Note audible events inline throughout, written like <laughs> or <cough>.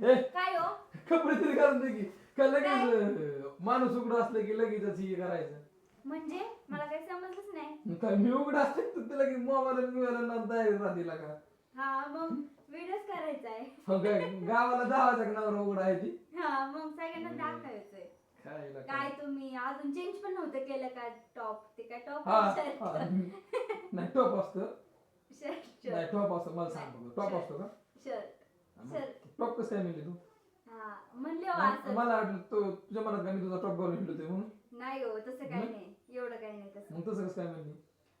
काय हो? कपडे तरी घालून दे की. का लगेच अं, माणूस उघडं असलं की लगेच हे करायचं. म्हणजे? मला काही समजलंच नाही. काय मी उघडं असलं तर की मोबाईल बिवायला तयारी राहतील का? हा मग व्हिडिओच करायचा आहे. हो काय गावाला दहावाच्या नावर उघड आहे ती? हा मग सगळ्यांना दाखवायचंय. काय हिला काय तुम्ही? अजून चेंज पण नव्हतं केलं का टॉप ते काय टॉप हा हा. नाही टॉप असतं. <laughs> नाही टॉप असतं. मला सांग बघ. टॉप. असतो का? शर्ट शर्ट टॉप कसं काय तू? हा म्हणले हो मला असं मला वाटलं तो तुझ्या मनात का मी तुझा टॉप घालून हिंडतोय म्हणून. नाही हो तसं काही? नाही. एवढं काही नाही तसं. मग तसं कसं काय म्हणली?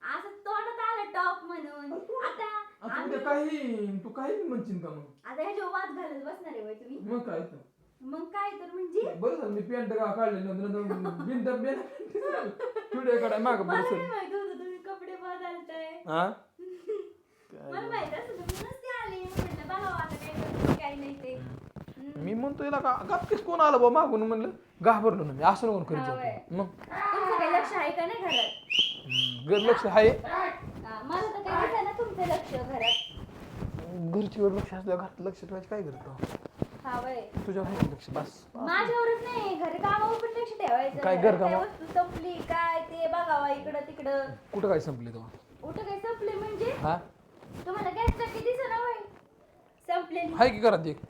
असं तोंडात आलं टॉप म्हणून. आता आता आम्ही- उद्या काही तू काही म्हणशील का मग? आता ह्याच्या वाद घालत बसणार आहे होय तुम्ही. मग काय तर. मग काय तर म्हणजे? बरं झालं मी पॅन्ट का काढले नंतर बिंद व्हिडिओ काढाय माग मला बरं नाही माहीत होतं तुम्ही कपडे बदलताय. हा? <laughs> मला माहीत असं तुम्ही नसते आले म्हटलं बघा आता काय करते, काय नाही ते हम्म. मी म्हणतो याला का गप्पीस कोण आलं बा मागून? म्हणलं घाबरलो ना मी असं नको करीत हा, होय. मग? तुमचं काही लक्ष आहे का नाही घरात? घर लक्ष आहे. हा, मला तर काही दिसत ना तुमचं लक्ष घरात. घरचीवर लक्ष घरात लक्ष ठेवायचं काय करतो हा वय तुझ्या आहे लक्ष? बस माझ्यावरच नाही घरी कामावर पण लक्ष ठेवायचं? काय घरात? वस्तू संपली काय ते बघावा इकडं तिकडं. कुठं काय संपले तो कुठं काय संपले म्हणजे? हा? तुम्हाला गॅस टाकी दिसत ना वय संपलेली हाय की घरात एक?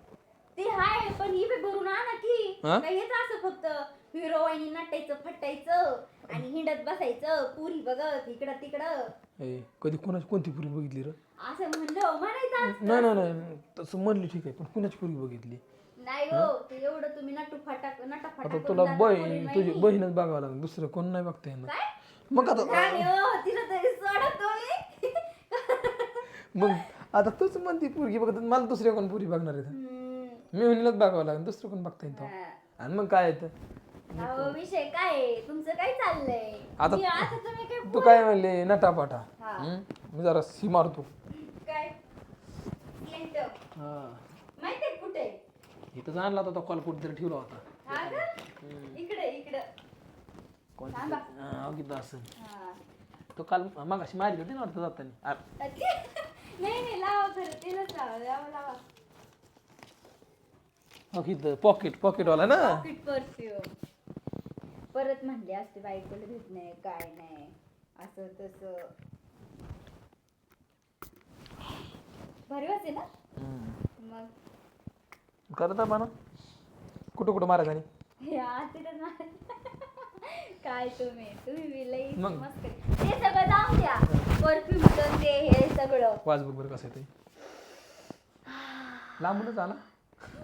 ते हाय पण ही बी भरून आणा की हा? काय हेच असं फक्त हिरो वाहिनी नटायचं फटायचं आणि हिंडत बसायचं. पुरी बघत इकडं तिकडं. ए कधी कोणाची कोणती पुरी बघितली र? असं म्हणलं म्हणायचं असतं. नाही नाही नाही तसं म्हणली ठीक आहे पण कुणाची पुरी बघितली? नाही हो ते एवढं तुम्ही नटू फटाक नटा आता फटाक तुला बहीण तुझी बहीणच बघावं लागेल दुसरं कोण नाही बघता येणार. काय? मग आता नाही हो तिला तरी सोडा तुम्ही. मग आता तूच म्हणते पुरगी बघत मला दुसऱ्या कोण पुरी बघणार आहे. मी म्हणलंच बघावं लागेल दुसरं कोण बघता हा. आणि मग काय येतं अहो, विषय काय आहे? तुमचं काय चाललंय आता- मी आता तुम्ही काय तू काय म्हणले नटापाटा हा. हम्म? मी जरा सी मारतो काय स्लेंटर. हा माहितीये कुठे इथं आणला होता कॉल कुठेतरी ठेवला होता हा का इकडे इकडे थांबा. हा, असेल हा. तो काल मागाशी मारली होती ना वाटतं जाताना अरे. नाही नाही लावा खरं तिलाच लावा लावा लावा. अवघित पॉकेट पॉकेटवाला ना? पॉकेट परफ्यूम परत म्हणले असते बायकोला भेट नाही काय नाही असं तसं. भारी वाटते ना. मग? करता म्हणा कुठं कुठं मारायचं आणि? हे आतीतच मार काय तुम्ही? तुम्ही बी लई मग? मस्त ते सगळं जाऊन द्या. परफ्यूम ते हे सगळं. वाज बघ बरं कसं आहे ते? लांबूनच आला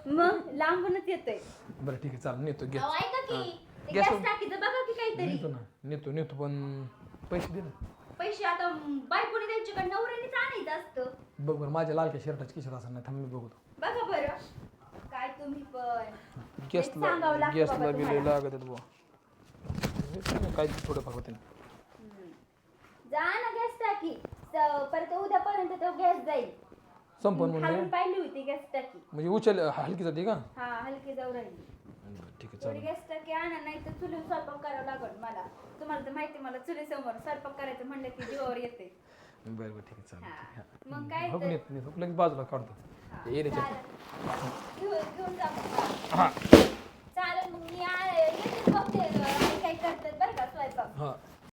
मग? लांबूनच येतोय. बरं ठीक आहे चाल नेतो घे. अहो, ऐका की. ते गॅस- गॅस टाकीचं बघा की काहीतरी. नेतो ना. नेतो नेतो पण पैसे दे ना. पैसे आता बायकोने त्यांच्याकडे नवऱ्यानेच आणायचं असतं. बघ बरं माझ्या लालक्या शर्टाची किशोर असं नाही थांब मी बघतो. बघा बरं. काय तुम्ही पण. गॅसला सांगावं लागतं गॅसला बाबा बिले तुम्हाला. लागत आहेत बुवा. काय थोडं हम्म. जा ना गॅस टाकी. स- परत उद्यापर्यंत तो गॅस जाईल. संपन म्हणजे? खालून पाहिली होती गॅस टाकी. म्हणजे उचल हलकी जाते का? हा हलकी जाऊ राहिली. बरं, ठीक आहे थोडी चालेल. गॅस टाकी आणा नाही तर चुलीवर स्वयंपाक करावं लागल मला. तुम्हाला तर माहिती मला चुलीसमोर स्वयंपाक करायचं म्हणलं की जीवावर येते. बरं बरं ठीक आहे चालेल हा. मग आहे. काय तर- लगेच बाजूला काढतो. हा, येण्याच्या चालेल. घेऊन घेऊन जा मग. हा. चालेल